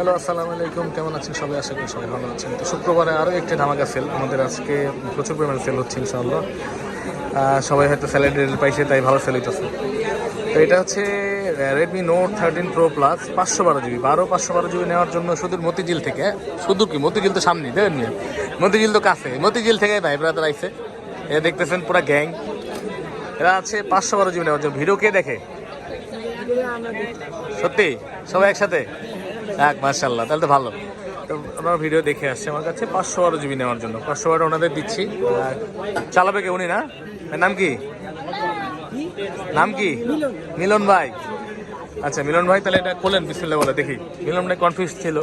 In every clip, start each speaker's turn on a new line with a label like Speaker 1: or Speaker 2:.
Speaker 1: Hello, আসসালামু আলাইকুম। কেমন আছেন সবাই? আশা করি সবাই ভালো আছেন। তো শুক্রবারে আরও একটি ধামাকা সেল আমাদের আজকে প্রচুর পরিমাণে সেল হচ্ছে, ইনশাআল্লাহ। সবাই হয়তো স্যালারি রেল পাইছে, তাই ভালো সেল হইতেছে। তো এটা হচ্ছে Redmi note thirteen pro plus পাঁচশো বারো জিবি বারো, পাঁচশো বারো জিবি নেওয়ার জন্য সুদূর মতিঝিল থেকে, সুদূর কি? মতিঝিল তো সামনে নিয়ে মতিঝিল তো কাছে মতিঝিল থেকে ভাই ব্রাদার আইছে। এ দেখতেছেন পুরা গ্যাং এরা আছে পাঁচশো বারো জিবি নেওয়ার জন্য। ভিডিও কে দেখে? সত্যি? সবাই একসাথে? এক মার্শাল্লাহ তাহলে তো ভালো। তো ওনার ভিডিও দেখে আসছে আমার কাছে, পাঁচশো বারো জিবি নেওয়ার জন্য। পাঁচশো বারো ওনাদের দিচ্ছি। চালাবে কে উনি, না? নাম কি? নাম কি? মিলন ভাই। আচ্ছা মিলন ভাই, তাহলে এটা খোলেন, বিসমিল্লাহ বলে, দেখি। মিলন ভাই কনফিউজ ছিল।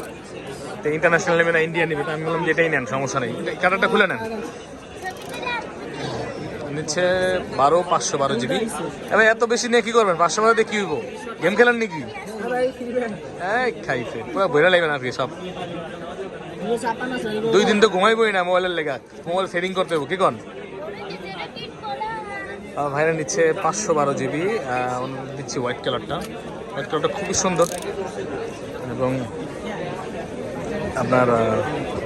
Speaker 1: তো ইন্টারন্যাশনাল নেবে না ইন্ডিয়া নেবে আমি বললাম যে এটাই নেন, সমস্যা নেই। কাটারটা খুলে নেন। নিচ্ছে বারো, পাঁচশো বারো জিবি। এবার এত বেশি নিয়ে কি করবেন? পাঁচশো বারো দিয়ে কি হইব? গেম খেলেন নাকি? এই খাইছে পুরো বইরা লাগবে না সব। দুই দিন তো ঘুমাইবই না মোবাইলের লেগা। মোবাইল সেটিং করতে হবে কি কন? ভাইরা নিচ্ছে পাঁচশো বারো জিবি দিচ্ছি হোয়াইট কালারটা। হোয়াইট কালারটা খুবই সুন্দর। এবং আপনার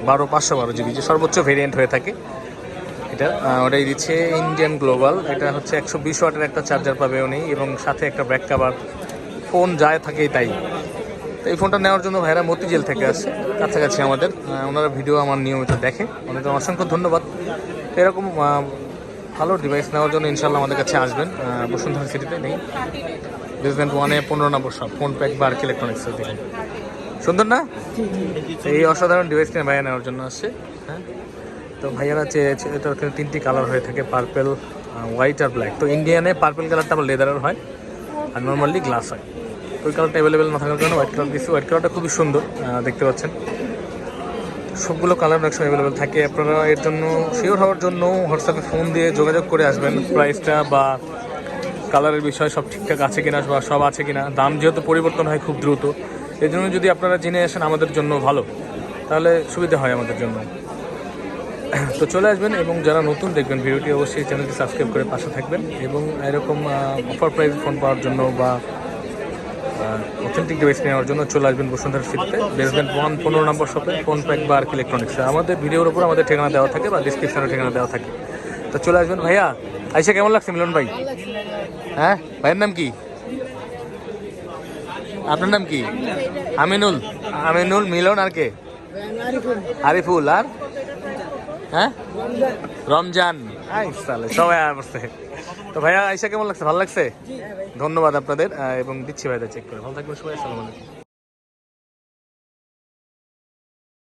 Speaker 1: বারো, পাঁচশো বারো জিবি, যে সর্বোচ্চ ভেরিয়েন্ট হয়ে থাকে। এটা। ওটাই দিচ্ছে ইন্ডিয়ান গ্লোবাল এটা হচ্ছে একশো বিশ ওয়াটের একটা চার্জার পাবে উনি এবং সাথে একটা ব্যাক কাভার ফোন যায় থাকে তাই। তো এই ফোনটা নেওয়ার জন্য ভাইরা মতিঝিল থেকে আসছে কাছাকাছি আমাদের। ওনারা ভিডিও আমার নিয়মিত দেখে। ওনাদের অসংখ্য ধন্যবাদ। এরকম ভালো ডিভাইস নেওয়ার জন্য ইনশাল্লাহ আমাদের কাছে আসবেন। বসুন্ধরা সিটিতে নেই। বেসমেন্ট ওয়ানে পনেরো নম্বর সব ফোন প্যাক বা আর্ক ইলেকট্রনিক্সের দিকে। সুন্দর না? এই অসাধারণ ডিভাইস নিয়ে ভাইয়া নেওয়ার জন্য আসছে। হ্যাঁ? তো ভাইয়ারা চেয়েছে, এটা তিনটি কালার হয়ে থাকে পার্পেল হোয়াইট আর ব্ল্যাক তো ইন্ডিয়ানে পার্পেল কালারটা আবার লেদারের হয়, আর নর্মালি গ্লাস হয়। ওই কালারটা অ্যাভেলেবেল না থাকার কারণে হোয়াইট কালার দিচ্ছি হোয়াইট কালারটা খুবই সুন্দর দেখতে পাচ্ছেন। সবগুলো কালার অনেক সময় অ্যাভেলেবেল থাকে। আপনারা এর জন্য শিওর হওয়ার জন্য হোয়াটসঅ্যাপে ফোন দিয়ে যোগাযোগ করে আসবেন। প্রাইসটা বা কালারের বিষয় সব ঠিকঠাক আছে কিনা বা সব আছে কিনা। দাম যেহেতু পরিবর্তন হয় খুব দ্রুত। এই জন্য যদি আপনারা জেনে আসেন আমাদের জন্য ভালো, তাহলে সুবিধা হয় আমাদের জন্য। তো চলে আসবেন এবং যারা নতুন দেখবেন ভিডিওটি অবশ্যই চ্যানেলটি সাবস্ক্রাইব করে পাশে থাকবেন এবং এরকম অফার প্রাইস ফোন পাওয়ার জন্য বা অথেন্টিক ডিভাইস নেওয়ার জন্য চলে আসবেন বসুন্ধরা সিটিতে বেসমেন্ট ওয়ান পনেরো নম্বর শপে ফোন প্যাক বা আর্ক ইলেকট্রনিক্স আমাদের ভিডিওর উপর আমাদের ঠিকানা দেওয়া থাকে বা ডিসক্রিপশনে ঠিকানা দেওয়া থাকে। তো চলে আসবেন। ভাইয়া আইসা কেমন লাগছে মিলন ভাই? হ্যাঁ? ভাইয়ের নাম কি? আপনার নাম কি? আমিনুল। আমিনুল, মিলন আর কে? আরিফুল। আর? হ্যাঁ? রমজান। সবাই আসছে তো ভাইয়া আইসা কেমন লাগছে? ভালো লাগছে? ধন্যবাদ আপনাদের এবং দিচ্ছি ভাইদের চেক করে। ভালো থাকবেন সবাই আসসালামু আলাইকুম।